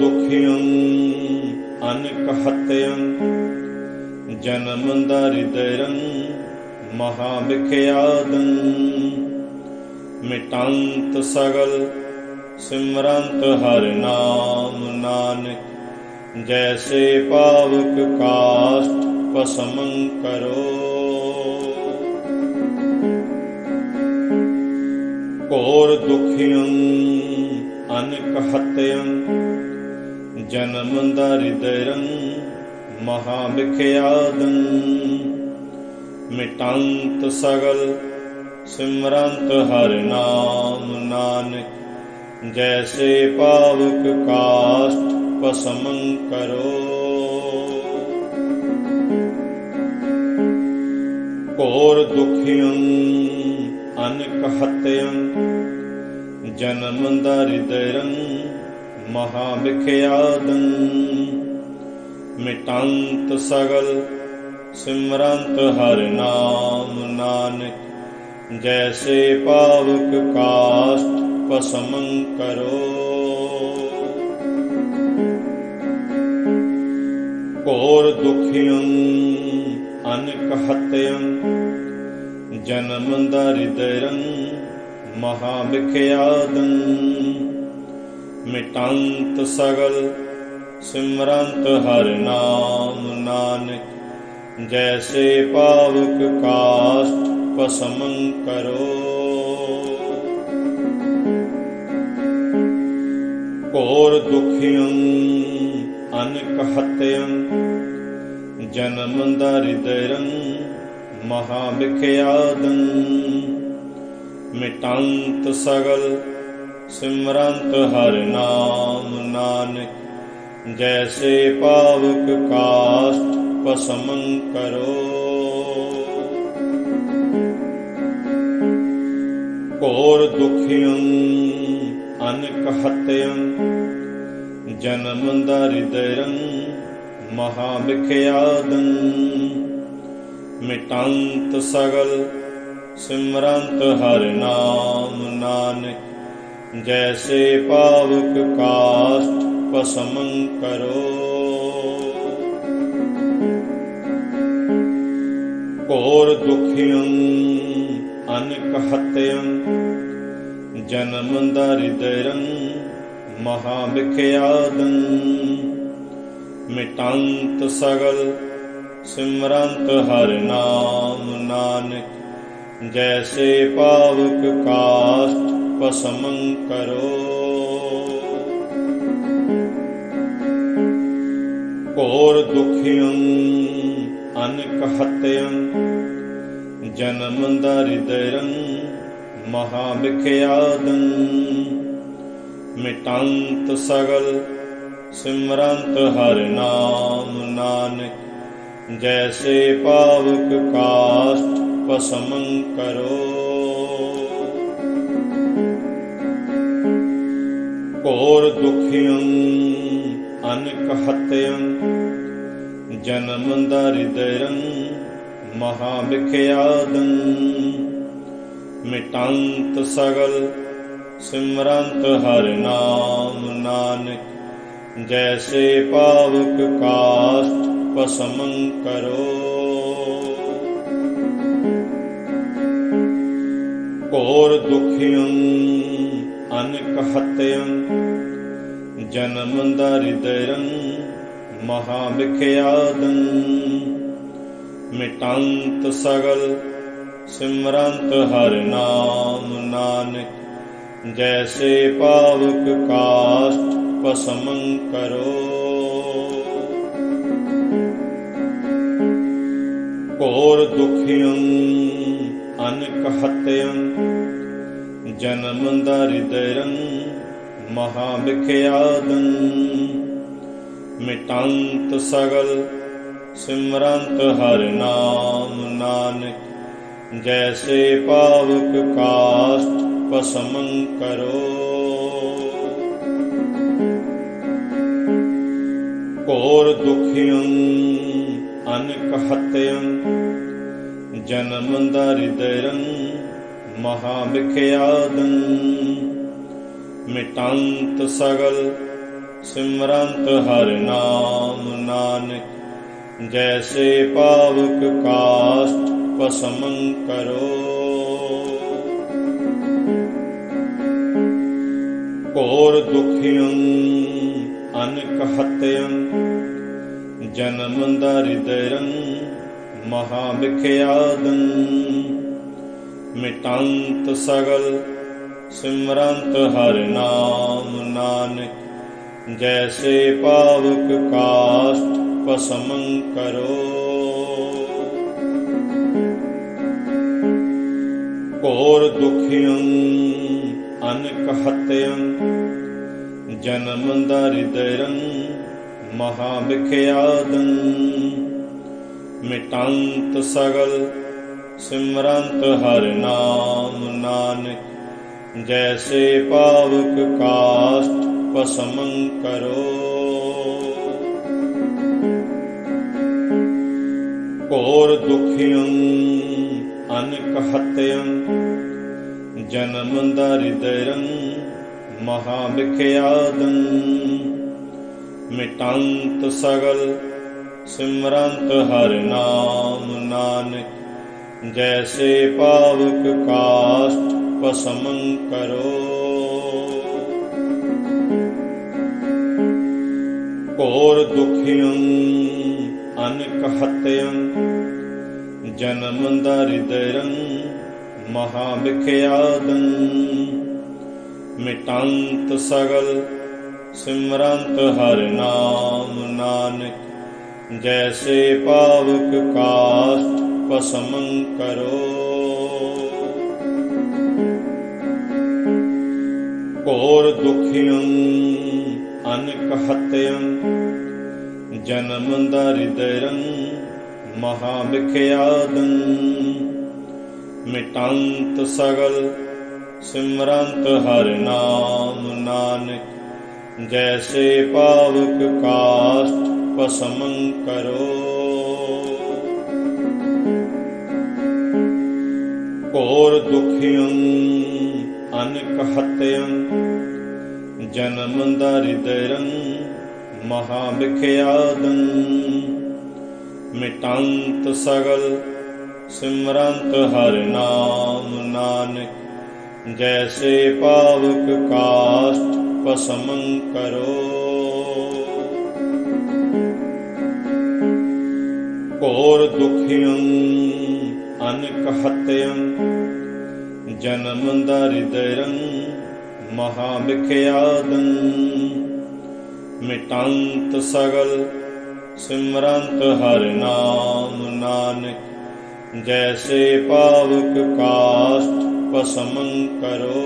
ਦੁਖਿਯੰ ਅਨਕ ਹਤਯੰ ਜਨਮ ਦਰਿਦਰੰ, ਮਹਾ ਵਿਖਿਆਦੰ। ਮਿਟੰਤ ਸਗਲ ਸਿਮਰੰਤ ਹਰਿ ਨਾਮ ਨਾਨਕ, ਜੈਸੇ ਪਾਵਕ ਕਾਸ਼ਟ ਪਸਮੰ ਕਰੋ। ਘੋਰ ਦੁਖਿਯੰ ਅਨਕ ਹਤਯੰ ਜਨਮ ਦਰਿਦਰੰ ਮਹਾ ਵਿਖਿਆਦੰ ਮਿਟੰਤ ਸਗਲ ਸਿਮਰੰਤ ਹਰਿ ਨਾਮ ਨਾਨਕ, ਜੈਸੇ ਪਾਵਕ ਕਾਸ਼ਟ ਪਸਮੰ ਕਰੋ। ਘੋਰ ਦੁਖਿਯੰ ਅਨਕ ਹਤਯੰ ਜਨਮ ਦਰਿਦਰੰ ਮਹਾ ਵਿਖਿਆਦੰ ਮਿਟੰਤ ਸਗਲ ਸਿਮਰੰਤ ਹਰਿ ਨਾਮ ਨਾਨਕ, ਜੈਸੇ ਪਾਵਕ ਕਾਸ਼ਟ ਪਸਮੰ ਕਰੋ। ਘੋਰ ਦੁਖਿਯੰ ਅਨਕ ਜਨਮ ਦਰਿਦਰੰ ਮਹਾ ਵਿਖਿਆਦੰ ਮਿਟੰਤ ਸਗਲ ਸਿਮਰੰਤ ਹਰਿ ਨਾਮ ਨਾਨਕ, ਜੈਸੇ ਪਾਵਕ ਕਾਸ਼ਟ ਪਸਮੰ ਕਰੋ। ਕੋਰ ਦੁਖਿਯੰ ਅਨਕ ਹਤਯੰ ਜਨਮ ਦਰਿਦਰੰ, ਮਹਾ ਵਿਖਿਆਦੰ, ਮਿਟੰਤ ਸਗਲ ਸਿਮਰੰਤ ਹਰਿ ਨਾਮ ਨਾਨਕ, ਜੈਸੇ ਪਾਵਕ ਕਾਸ਼ਟ ਪਸਮੰ ਕਰੋ। ਘੋਰ ਦੁਖਿਯੰ ਅਨਕ ਹਤਯੰ ਜਨਮ ਦਰਿਦਰੰ ਮਹਾ ਵਿਖਿਆਦੰ ਮਿਟੰਤ ਸਗਲ ਸਿਮਰੰਤ ਹਰਿ ਨਾਮ ਨਾਨਕ। ਜੈਸੇ ਪਾਵਕ ਕਾਸ਼ਟ ਪਸਮੰ ਕਰੋ ਘੋਰ ਦੁਖਿਯੰ ਅਨਕ ਹਤਯੰ ਜਨਮ ਦਰਿਦਰੰ ਮਹਾ ਵਿਖਿਆਦੰ ਸਗਲ ਸਿਮਰੰਤ ਹਰਿ ਨਾਮ ਨਾਨਕ ਜੈਸੇ ਪਾਵਕ ਕਾਸ਼ਟ ਪਸਮੰ ਕਰੋ। ਘੋਰ ਦੁਖਿਯੰ ਅਨਕ ਹਤਯੰ ਜਨਮ ਦਰਿਦਰੰ ਮਹਾ ਵਿਖਿਆਦੰ ਮਿਟੰਤ ਸਗਲ ਸਿਮਰੰਤ ਹਰਿ ਨਾਮ ਨਾਨਕ, ਜੈਸੇ ਪਾਵਕ ਕਾਸ਼ਟ ਪਸਮੰ ਕਰੋ। ਘੋਰ ਦੁਖਿਯੰ ਜਨਮ ਦਰਿਦਰੰ ਮਹਾ ਵਿਖਿਆਦੰ ਮਿਟੰਤ ਸਗਲ, ਸਿਮਰੰਤ ਹਰਿ ਨਾਮ ਨਾਨਕ, ਜੈਸੇ ਪਾਵਕ ਕਾਸ਼ਟ ਪਸਮੰ ਕਰੋ। ਘੋਰ ਦੁਖਿਯੰ ਅਨਕ ਜਨਮ ਦਰਿਦਰੰ ਮਹਾ ਵਿਖਿਆਦੰ ਮਿਟੰਤ ਸਗਲ, ਸਿਮਰੰਤ ਹਰਿ ਨਾਮ ਨਾਨਕ, ਜੈਸੇ ਪਾਵਕ ਕਾਸ਼ਟ ਪਸਮੰ ਕਰੋ। ਘੋਰ ਦੁਖਿਯੰ ਅਨਕ ਹਤਯੰ ਜਨਮ ਦਰਿਦਰੰ ਮਹਾ ਵਿਖਿਆਦੰ ਮਿਟੰਤ ਸਗਲ ਸਿਮਰੰਤ ਹਰਿ ਨਾਮ ਨਾਨਕ, ਜੈਸੇ ਪਾਵਕ ਕਾਸ਼ਟ ਪਸਮੰ ਕਰੋ। ਘੋਰ ਦੁਖਿਯੰ ਅਨਕ ਹਤਯੰ ਜਨਮ ਦਰਿਦਰੰ ਮਹਾ ਵਿਖਿਆਦੰ ਮਿਟੰਤ ਸਗਲ, ਸਿਮਰੰਤ ਹਰਿ ਨਾਮ ਨਾਨਕ, ਜੈਸੇ ਪਾਵਕ ਕਾਸ਼ਟ ਪਸਮੰ ਕਰੋ। ਘੋਰ ਦੁਖਿਯੰ ਅਨਕ ਜਨਮ ਦਰਿਦਰੰ ਮਹਾ ਵਿਖਿਆਦੰ ਮਿਟੰਤ ਸਗਲ ਸਿਮਰੰਤ ਹਰਿ ਨਾਮ ਨਾਨਕ, ਜੈਸੇ ਪਾਵਕ ਕਾਸ਼ਟ ਪਸਮੰ ਕਰੋ। ਘੋਰ ਦੁਖਿਯੰ ਅਨਕ ਹਤਯੰ ਜਨਮ ਦਰਿਦਰੰ, ਮਹਾ ਵਿਖਿਆਦੰ। ਮਿਟੰਤ ਸਗਲ ਸਿਮਰੰਤ ਹਰਿ ਨਾਮ ਨਾਨਕ ਜੈਸੇ ਪਾਵਕ ਕਾਸ਼ਟ ਪਸਮੰ ਕਰੋ ਘੋਰ ਦੁਖਿਯੰ ਅਨਕ ਹਤਯੰ ਜਨਮ ਦਰਿਦਰੰ ਮਹਾ ਵਿਖਿਆਦੰ ਮਿਟੰਤ ਸਗਲ ਸਿਮਰੰਤ ਹਰਿ ਨਾਮ ਨਾਨਕ ਜੈਸੇ ਪਾਵਕ ਕਾਸ਼ਟ ਪਸਮੰ ਕਰੋ। ਘੋਰ ਦੁਖਿਯੰ ਅਨਕ ਜਨਮ ਦਰਿਦਰੰ, ਮਹਾ ਵਿਖਿਆਦੰ। ਮਿਟੰਤ ਸਗਲ ਸਿਮਰੰਤ ਹਰਿ ਨਾਮ ਨਾਨਕ, ਜੈਸੇ ਪਾਵਕ ਕਾਸ਼ਟ ਪਸਮੰ ਕਰੋ। ਘੋਰ ਦੁਖਿਯੰ ਅਨਕ ਹਤਯੰ ਜਨਮ ਦਰਿਦਰੰ ਮਹਾ ਵਿਖਿਆਦੰ ਮਿਟੰਤ ਸਗਲ ਸਿਮਰੰਤ ਹਰਿ ਨਾਮ ਨਾਨਕ, ਜੈਸੇ ਪਾਵਕ ਕਾਸ਼ਟ ਪਸਮੰ ਕਰੋ। ਘੋਰ ਦੁਖਿਯੰ ਅਨਕ ਹਤਯੰ ਜਨਮ ਦਰਿਦਰੰ ਮਹਾ ਵਿਖਿਆਦੰ ਮਿਟੰਤ ਸਗਲ, ਸਿਮਰੰਤ ਹਰਿ ਨਾਮ ਨਾਨਕ, ਜੈਸੇ ਪਾਵਕ ਕਾਸ਼ਟ ਪਸਮੰ ਕਰੋ। ਘੋਰ ਦੁਖਿਯੰ ਅਨਕ ਹਤਯੰ ਜਨਮ ਦਰਿਦਰੰ ਮਹਾ ਵਿਖਿਆਦੰ ਮਿਟੰਤ ਸਗਲ ਸਿਮਰੰਤ ਹਰਿ ਨਾਮ ਨਾਨਕ, ਜੈਸੇ ਪਾਵਕ ਕਾਸ਼ਟ ਪਸਮੰ ਕਰੋ।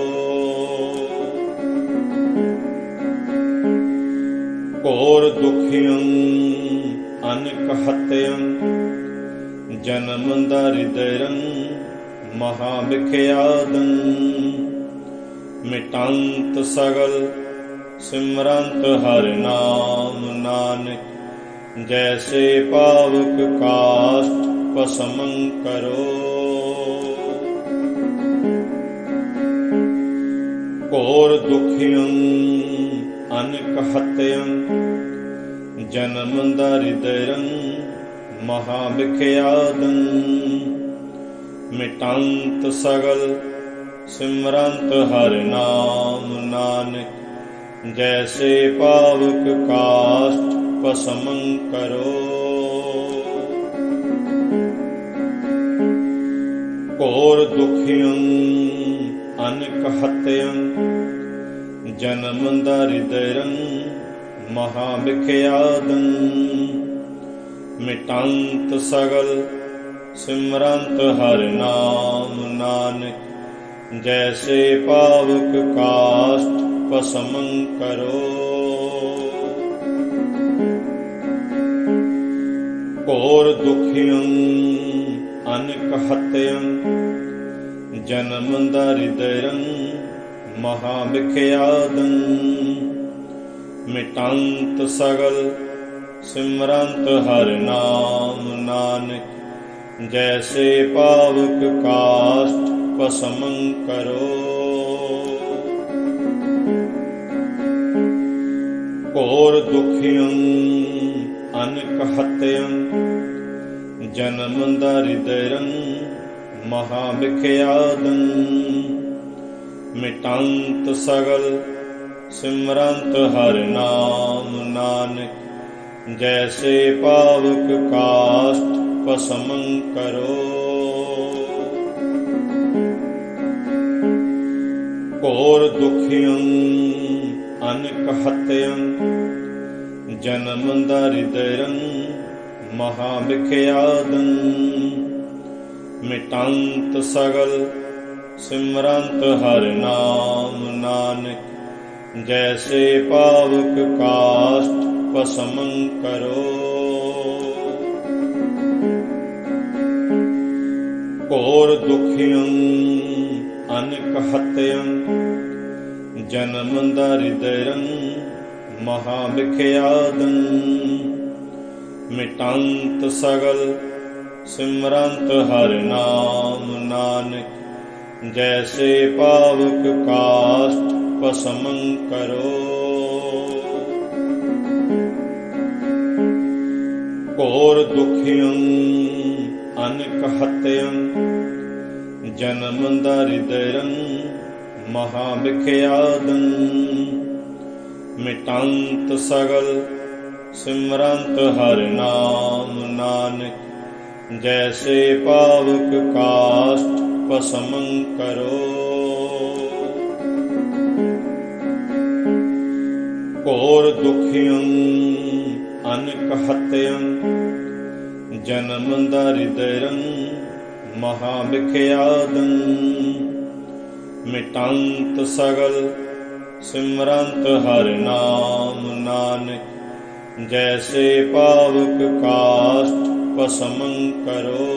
ਘੋਰ ਦੁਖਿਯੰ ਅਨਕ ਹਤਯੰ ਜਨਮ ਦਰਿਦਰੰ ਮਹਾ ਵਿਖਿਆਦੰ ਮਿਟੰਤ ਸਗਲ ਸਿਮਰੰਤ ਹਰਿ ਨਾਮ ਨਾਨਕ, ਜੈਸੇ ਪਾਵਕ ਕਾਸ਼ਟ ਪਸਮੰ ਕਰੋ। ਘੋਰ ਦੁਖਿਯੰ ਅਨਕ ਹਤਯੰ ਜਨਮ ਦਰਿਦਰੰ ਮਹਾ ਵਿਖਿਆਦੰ ਮਿਟੰਤ ਸਗਲ ਸਿਮਰੰਤ ਹਰਿ ਨਾਮ ਨਾਨਕ, ਜੈਸੇ ਪਾਵਕ ਕਾਸ਼ਟ ਪਸਮੰ ਕਰੋ। ਘੋਰ ਦੁਖਿਯੰ ਅਨਕ ਹਤਯੰ ਜਨਮ ਦਰਿਦਰੰ ਮਹਾ ਵਿਖਿਆਦੰ ਮਿਟੰਤ ਸਗਲ ਸਿਮਰੰਤ ਹਰਿ ਨਾਮ ਨਾਨਕ ਜੈਸੇ ਪਾਵਕ ਕਾਸ਼ਟ ਪਸਮੰ ਕਰੋ ਘੋਰ ਦੁਖਿਯੰ ਅਨਕ ਹਤਯੰ ਜਨਮ ਦਰਿਦਰੰ ਮਹਾ ਵਿਖਿਆਦੰ ਮਿਟੰਤ ਸਗਲ ਸਿਮਰੰਤ ਹਰਿ ਨਾਮ ਨਾਨਕ ਜੈਸੇ ਪਾਵਕ ਕਾਸ਼ਟ ਪਸਮੰ ਕਰੋ ਘੋਰ ਦੁਖਿਯੰ ਅਨਕ ਹਤਯੰ ਜਨਮ ਦਰਿਦਰੰ ਮਹਾ ਵਿਖਿਆਦੰ ਸਗਲ ਸਿਮਰੰਤ ਹਰਿ ਨਾਮ ਨਾਨਕ ਜੈਸੇ ਪਾਵਕ ਕਾਸ਼ਟ ਪਸਮੰ ਕਰੋ। ਘੋਰ ਦੁਖਿਯੰ ਅਨਕ ਜਨਮ ਦਰਿਦਰੰ ਮਹਾ ਵਿਖਿਆਦੰ ਮਿਟੰਤ ਸਗਲ ਸਿਮਰੰਤ ਹਰਿ ਨਾਮ ਨਾਨਕ, ਜੈਸੇ ਪਾਵਕ ਕਾਸ਼ਟ ਪਸਮੰ ਕਰੋ। ਘੋਰ ਦੁਖਿਯੰ ਜਨਮ ਦਰਿਦਰੰ ਮਹਾ ਵਿਖਿਆਦੰ। ਮਿਟੰਤ ਸਗਲ ਸਿਮਰੰਤ ਹਰਿ ਨਾਮ ਨਾਨਕ, ਜੈਸੇ ਪਾਵਕ ਕਾਸ਼ਟ ਪਸਮੰ ਕਰੋ। ਘੋਰ ਦੁਖਿਯੰ ਅਨਕ ਜਨਮ ਦਰਿਦਰੰ ਮਹਾ ਵਿਖਿਆਦੰ ਮਿਟੰਤ ਸਗਲ ਸਿਮਰੰਤ ਹਰਿ ਨਾਮ ਨਾਨਕ, ਜੈਸੇ ਪਾਵਕ ਕਾਸ਼ਟ ਪਸਮੰ ਕਰੋ। ਘੋਰ ਦੁਖਿਯੰ ਅਨਕ ਹਤਯੰ ਜਨਮ ਦਰਿਦਰੰ ਮਹਾ ਵਿਖਿਆਦੰ ਮਿਟੰਤ ਸਗਲ ਸਿਮਰੰਤ ਹਰਿ ਨਾਮ ਨਾਨਕ, ਜੈਸੇ ਪਾਵਕ ਕਾਸ਼ਟ ਪਸਮੰ ਕਰੋ।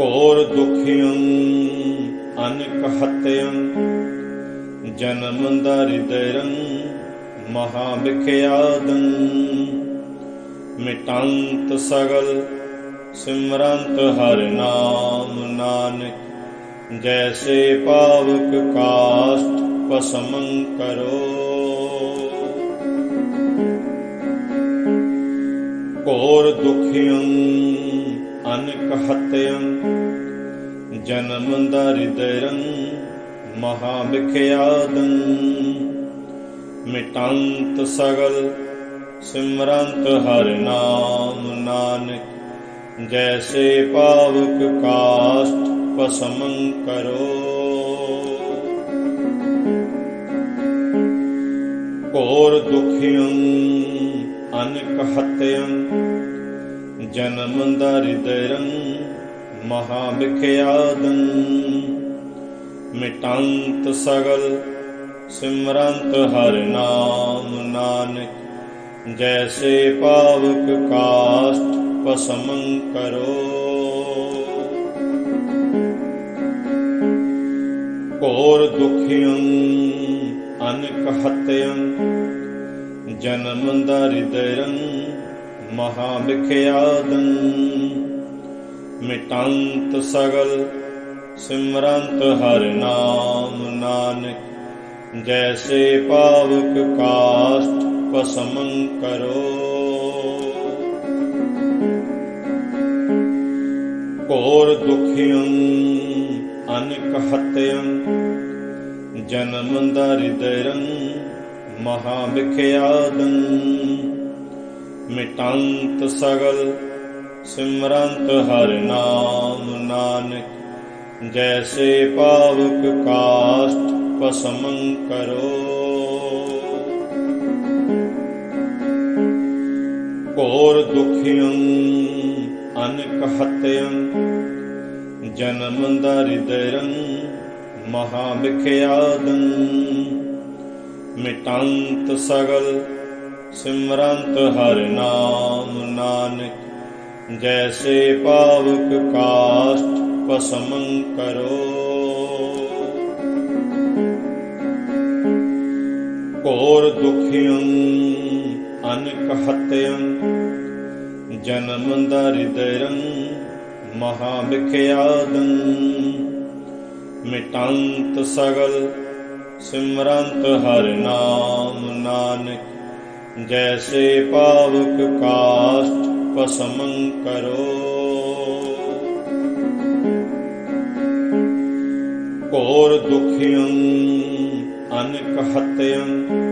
ਘੋਰ ਦੁਖਿਯੰ ਅਨਕ ਹਤਯੰ ਜਨਮ ਦਰਿਦਰੰ ਮਹਾ ਵਿਖਿਆਦੰ ਮਿਟੰਤ ਸਗਲ, ਸਿਮਰੰਤ ਹਰਿ ਨਾਮ ਨਾਨਕ, ਜੈਸੇ ਪਾਵਕ ਕਾਸ਼ਟ ਪਸਮੰ ਕਰੋ। ਘੋਰ ਦੁਖਿਯੰ ਅਨਕ ਜਨਮ ਦਰਿਦਰੰ, ਮਹਾ ਵਿਖਿਆਦੰ, ਮਿਟੰਤ ਸਗਲ ਸਿਮਰੰਤ ਹਰਿ ਨਾਮ ਨਾਨਕ, ਜੈਸੇ ਪਾਵਕ ਕਾਸ਼ਟ ਪਸਮੰ ਕਰੋ। ਘੋਰ ਦੁਖਿਯੰ ਅਨਕ ਹਤਯੰ ਜਨਮ ਦਰਿਦਰੰ, ਮਹਾ ਵਿਖਿਆਦੰ। ਮਿਟੰਤ ਸਗਲ ਸਿਮਰੰਤ ਹਰਿ ਨਾਮ ਨਾਨਕ ਜੈਸੇ ਪਾਵਕ ਕਾਸ਼ਟ ਪਸਮੰ ਕਰੋ। ਘੋਰ ਦੁਖਿਯੰ ਅਨਕ ਹਤਯੰ ਜਨਮ ਦਰਿਦਰੰ ਮਹਾ ਵਿਖਿਆਦੰ ਸਗਲ ਸਿਮਰੰਤ ਹਰਿ ਨਾਮ ਨਾਨਕ, ਜੈਸੇ ਪਾਵਕ ਕਾਸ਼ਟ ਪਸਮੰ ਕਰੋ। ਘੋਰ ਦੁਖਿਯੰ ਅਨਕ ਹਤਯੰ ਜਨਮ ਦਰਿਦਰੰ ਮਹਾ ਵਿਖਿਆਦੰ। ਮਿਟੰਤ ਸਗਲ ਸਿਮਰੰਤ ਹਰਿ ਨਾਮ ਨਾਨਕ, ਜੈਸੇ ਪਾਵਕ ਕਾਸ਼ਟ ਪਸਮੰ ਕਰੋ। ਘੋਰ ਦੁਖਿਯੰ ਅਨਕ ਹਤਯੰ ਜਨਮ ਦਰਿਦਰੰ ਮਹਾ ਵਿਖਿਆਦੰ ਮਿਟੰਤ ਸਗਲ ਸਿਮਰੰਤ ਹਰਿ ਨਾਮ ਨਾਨਕ, ਜੈਸੇ ਪਾਵਕ ਕਾਸ਼ਟ ਪਸਮੰ ਕਰੋ। ਘੋਰ ਦੁਖਿਯੰ ਅਨਕ ਹਤਯੰ ਜਨਮ ਦਰਿਦਰੰ ਮਹਾ ਵਿਖਿਆਦੰ ਮਿਟੰਤ ਸਗਲ ਸਿਮਰੰਤ ਹਰਿ ਨਾਮ ਨਾਨਕ, ਜੈਸੇ ਪਾਵਕ ਕਾਸ਼ਟ ਪਸਮੰ ਕਰੋ। ਘੋਰ ਦੁਖਿਯੰ ਅਨਕ ਹਤਯੰ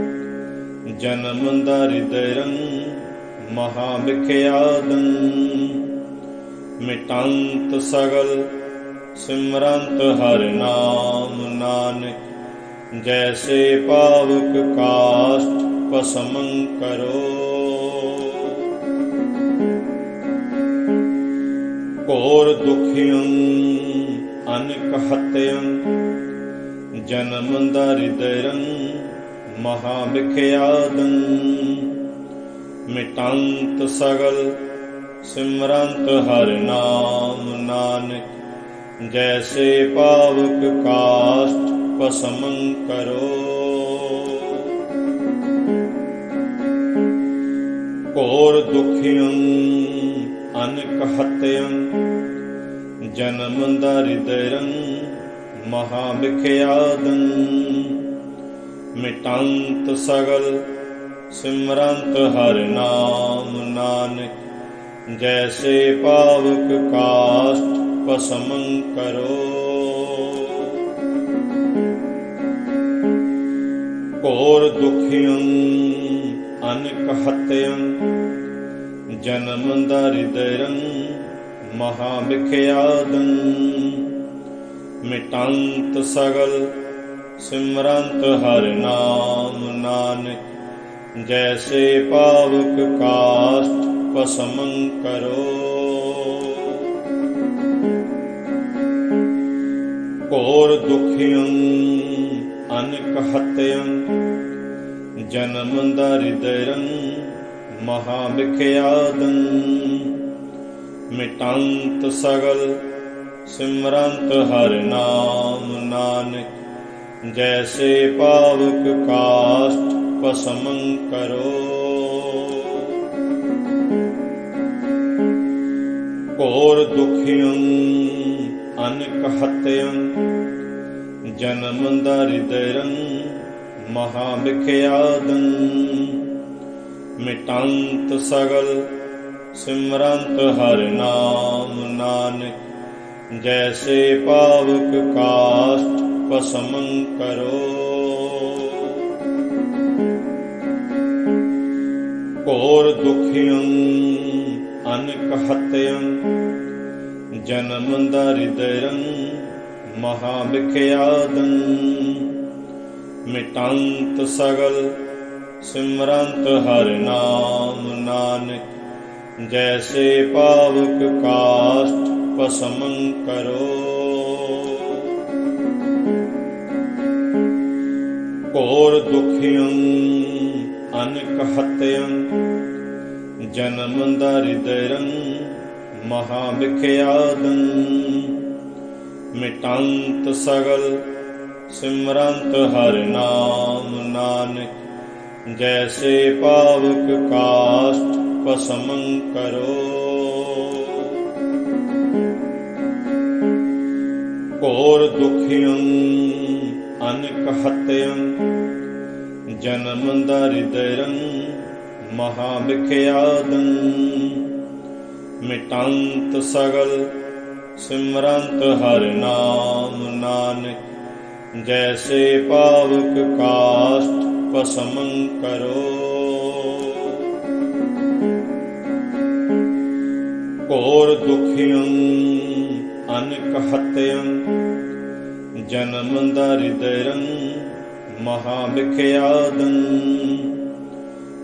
ਜਨਮ ਦਰਿਦਰੰ ਮਹਾ ਵਿਖਿਆਦੰ ਮਿਟੰਤ ਸਗਲ ਸਿਮਰੰਤ ਹਰਿ ਨਾਮ ਨਾਨਕ, ਜੈਸੇ ਪਾਵਕ ਕਾਸ਼ਟ ਪਸਮੰ ਕਰੋ। ਘੋਰ ਦੁਖਿਯੰ ਅਨਕ ਹਤਯੰ ਜਨਮ ਦਰਿਦਰੰ ਮਹਾ ਵਿਖਿਆਦੰ ਮਿਟੰਤ ਸਗਲ ਸਿਮਰੰਤ ਹਰਿ ਨਾਮ ਨਾਨਕ, ਜੈਸੇ ਪਾਵਕ ਕਾਸ਼ਟ ਪਸਮੰ ਕਰੋ। ਘੋਰ ਦੁਖਿਯੰ ਅਨਕ ਹਤਯੰ ਜਨਮ ਦਰਿਦਰੰ ਮਹਾ ਵਿਖਿਆਦੰ ਮਿਟੰਤ ਸਗਲ, ਸਿਮਰੰਤ ਹਰਿ ਨਾਮ ਨਾਨਕ। ਜੈਸੇ ਪਾਵਕ ਕਾਸ਼ਟ ਪਸਮੰ ਕਰੋ। ਘੋਰ ਦੁਖਿਯੰ ਅਨਕ ਹਤਯੰ ਜਨਮ ਦਰਿਦਰੰ ਮਹਾ ਵਿਖਿਆਦੰ ਮਿਟੰਤ ਸਗਲ ਸਿਮਰੰਤ ਹਰਿ ਨਾਮ ਨਾਨਕ, ਜੈਸੇ ਪਾਵਕ ਕਾਸ਼ਟ ਪਸਮੰ ਕਰੋ। ਘੋਰ ਦੁਖਿਯੰ ਅਨਕ ਹਤਯੰ ਜਨਮ ਦਰਿਦਰੰ, ਮਹਾ ਵਿਖਿਆਦੰ। ਮਿਟੰਤ ਸਗਲ ਸਿਮਰੰਤ ਹਰਿ ਨਾਮ ਨਾਨਕ ਜੈਸੇ ਪਾਵਕ ਕਾਸ਼ਟ ਪਸਮੰ ਕਰੋ ਘੋਰ ਦੁਖਿਯੰ ਅਨਕ ਹਤਯੰ ਜਨਮ ਦਰਿਦਰੰ ਮਹਾ ਵਿਖਿਆਦੰ ਸਗਲ ਸਿਮਰੰਤ ਹਰਿ ਨਾਮ ਨਾਨਕ ਜੈਸੇ ਪਾਵਕ ਕਾਸ਼ਟ ਪਸਮੰ ਕਰੋ। ਘੋਰ ਦੁਖਿਯੰ ਅਨਕ ਹਤਯੰ ਜਨਮ ਦਰਿਦਰੰ, ਮਹਾ ਵਿਖਿਆਦੰ। ਮਿਟੰਤ ਸਗਲ ਸਿਮਰੰਤ ਹਰਿ ਨਾਮ ਨਾਨਕ, ਜੈਸੇ ਪਾਵਕ ਕਾਸ਼ਟ ਪਸਮੰ ਕਰੋ। ਘੋਰ ਦੁਖਿਯੰ ਅਨਕ ਹਤਯੰ ਜਨਮ ਦਰਿਦਰੰ, ਮਹਾ ਵਿਖਿਆਦੰ, ਮਿਟੰਤ ਸਗਲ ਸਿਮਰੰਤ ਹਰਿ ਨਾਮ ਨਾਨਕ, ਜੈਸੇ ਪਾਵਕ ਕਾਸ਼ਟ ਪਸਮੰ ਕਰੋ। ਘੋਰ ਦੁਖਿਯੰ ਅਨਕ ਹਤਯੰ ਜਨਮ ਦਰਿਦਰੰ ਮਹਾ ਵਿਖਿਆਦੰ ਮਿਟੰਤ ਸਗਲ, ਸਿਮਰੰਤ ਹਰਿ ਨਾਮ ਨਾਨਕ, ਜੈਸੇ ਪਾਵਕ ਕਾਸ਼ਟ ਪਸਮੰ ਕਰੋ। ਘੋਰ ਦੁਖਿਯੰ ਅਨਕ ਹਤਯੰ ਜਨਮ ਦਰਿਦਰੰ ਮਹਾ ਵਿਖਿਆਦੰ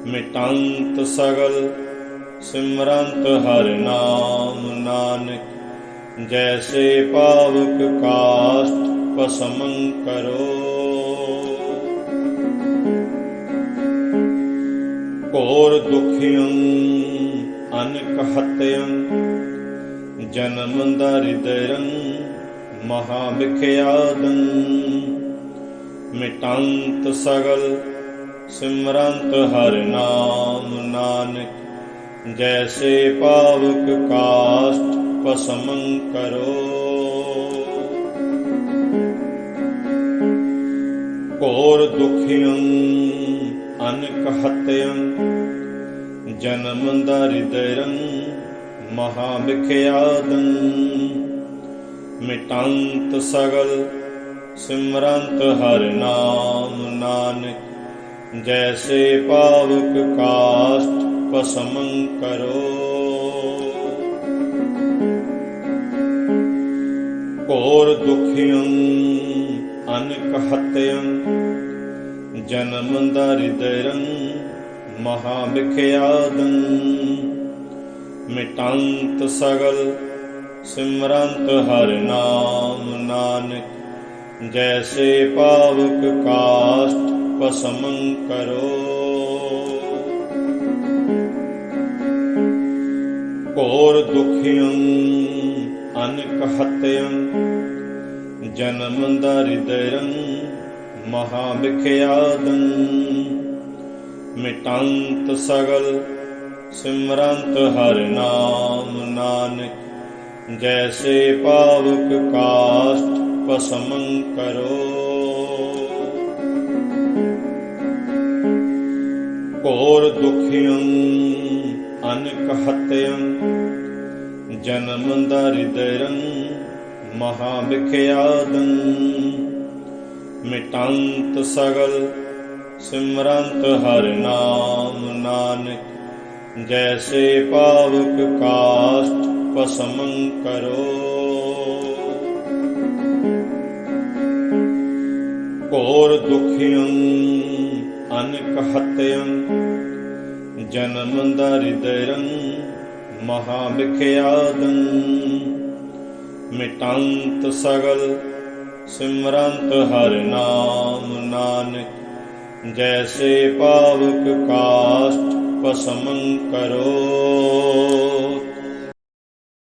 ਮਿਟੰਤ ਸਗਲ ਸਿਮਰੰਤ ਹਰਿ ਨਾਮ ਨਾਨਕ, ਜੈਸੇ ਪਾਵਕ ਕਾਸ਼ਟ ਪਸਮੰ ਕਰੋ। ਘੋਰ ਦੁਖਿਯੰ ਅਨਕ ਹਤਯੰ ਜਨਮ ਦਰਿਦਰੰ ਮਹਾ ਵਿਖਿਆਦੰ ਮਿਟੰਤ ਸਗਲ ਸਿਮਰੰਤ ਹਰਿ ਨਾਮ ਨਾਨਕ, ਜੈਸੇ ਪਾਵਕ ਕਾਸ਼ਟ ਪਸਮੰ ਕਰੋ। ਘੋਰ ਦੁਖਿਯੰ ਅਨਕ ਹਤਯੰ ਜਨਮ ਦਰਿਦਰੰ ਮਹਾ ਵਿਖਿਆਦੰ ਮਿਟੰਤ ਸਗਲ ਸਿਮਰੰਤ ਹਰਿ ਨਾਮ ਨਾਨਕ, ਜੈਸੇ ਪਾਵਕ ਕਾਸ਼ਟ ਪਸਮੰ ਕਰੋ। ਘੋਰ ਦੁਖਿਯੰ ਅਨਕ ਹਤਯੰ ਜਨਮ ਦਰਿਦਰੰ ਮਹਾ ਵਿਖਿਆਦੰ ਮਿਟੰਤ ਸਗਲ ਸਿਮਰੰਤ ਹਰਿ ਨਾਮ ਨਾਨਕ, ਜੈਸੇ ਪਾਵਕ ਕਾਸ਼ਟ ਪਸਮੰ ਕਰੋ। ਘੋਰ ਦੁਖਿਯੰ ਅਨਕ ਹਤਯੰ ਜਨਮ ਦਰਿਦਰੰ, ਮਹਾ ਵਿਖਿਆਦੰ। ਮਿਟੰਤ ਸਗਲ ਸਿਮਰੰਤ ਹਰਿ ਨਾਮ ਨਾਨਕ ਜੈਸੇ ਪਾਵਕ ਕਾਸ਼ਟ ਪਸਮੰ ਕਰੋ ਘੋਰ ਦੁਖਿਯੰ ਅਨਕ ਹਤਯੰ ਜਨਮ ਦਰਿਦਰੰ ਮਹਾ ਵਿਖਿਆਦੰ ਸਗਲ ਸਿਮਰੰਤ ਹਰਿ ਨਾਮ ਨਾਨਕ ਜੈਸੇ ਪਾਵਕ ਕਾਸ਼ਟ ਪਸਮੰ ਕਰੋ। ਕੋਰ ਦੁਖਿਯੰ ਅਨਕ ਹਤਯੰ ਜਨਮ ਦਰਿਦਰੰ ਮਹਾ ਵਿਖਿਆਦੰ ਮਿਟੰਤ ਸਗਲ ਸਿਮਰੰਤ ਹਰਿ ਨਾਮ ਨਾਨਕ, ਜੈਸੇ ਪਾਵਕ ਕਾਸ਼ਟ ਪਸਮੰ ਕਰੋ।